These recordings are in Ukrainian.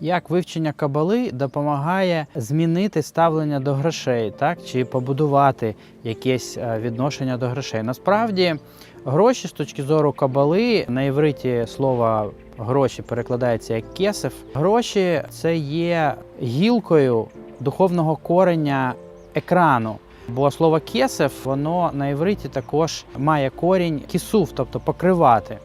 Як вивчення кабали допомагає змінити ставлення до грошей, так чи побудувати якесь е, відношення до грошей? Насправді, гроші з точки зору кабали на івриті слово гроші перекладається як кесев. Гроші це є гілкою духовного кореня екрану. Бо слово кесев, воно на івриті також має корінь кісув, тобто покривати.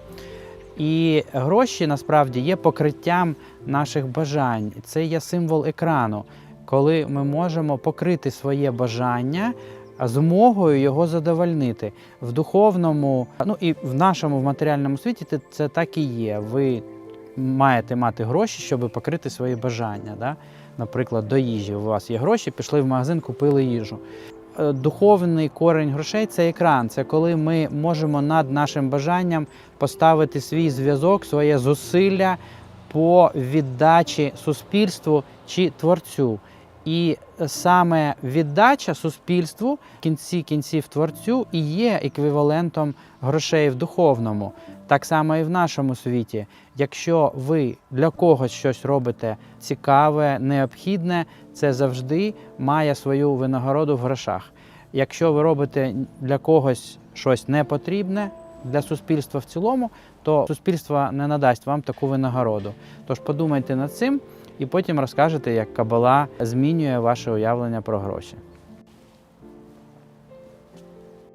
І гроші насправді є покриттям наших бажань. Це є символ екрану, коли ми можемо покрити своє бажання змогою його задовольнити. В духовному, ну і в нашому в матеріальному світі це- так і є. Ви маєте мати гроші, щоб покрити свої бажання. Да? Наприклад, до їжі. У вас є гроші, пішли в магазин, купили їжу. Е, Духовний корень грошей це екран. Це коли ми можемо над нашим бажанням поставити свій зв'язок, своє зусилля по віддачі суспільству чи творцю. І саме віддача суспільству в кінці кінців творцю і є еквівалентом грошей в духовному. Так само і в нашому світі. Якщо ви для когось щось робите цікаве, необхідне, це завжди має свою винагороду в грошах. Якщо ви робите для когось щось непотрібне для суспільства в цілому, то суспільство не надасть вам таку винагороду. Тож подумайте над цим і потім розкажете, як кабала змінює ваше уявлення про гроші.